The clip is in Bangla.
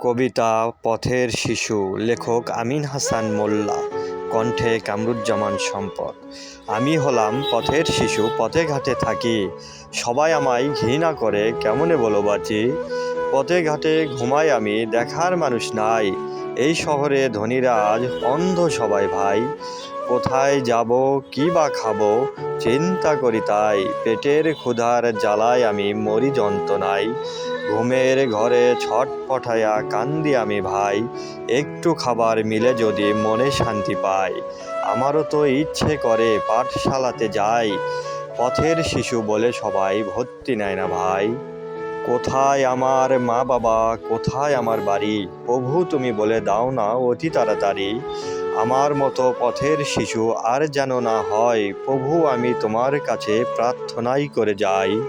কবিতা পথের শিশু, লেখক আমিন হাসান মোল্লা, কণ্ঠে কামরুজ্জামান সম্পদ। আমি হলাম পথের শিশু, পথে ঘাটে থাকি। সবাই আমায় ঘৃণা করে, কেমনে বলো বাঁচি পথে ঘাটে ঘুমাই আমি, দেখার মানুষ নাই। এই শহরে ধনীরা আজ অন্ধ সবাই ভাই। কোথায় যাব, কি বা খাব, চিন্তা করি তাই। পেটের ক্ষুধার জ্বালায় আমি মরি যন্ত্রণায়। ঘুমের ঘরে ছটপটায়া কান্দি আমি ভাই। একটু খাবার মিলে যদি মনে শান্তি পাই। আমারও তো ইচ্ছে করে পাঠশালাতে যাই। পথের শিশু বলে সবাই ভর্তি নেয় না ভাই। কোথায় আমার মা বাবা, কোথায় আমার বাড়ি? প্রভু, তুমি বলে দাও না অতি তাড়াতাড়ি। আমার মতো পথের শিশু আর যেন না হয়, প্রভু, আমি তোমার কাছে প্রার্থনাই করে যাই।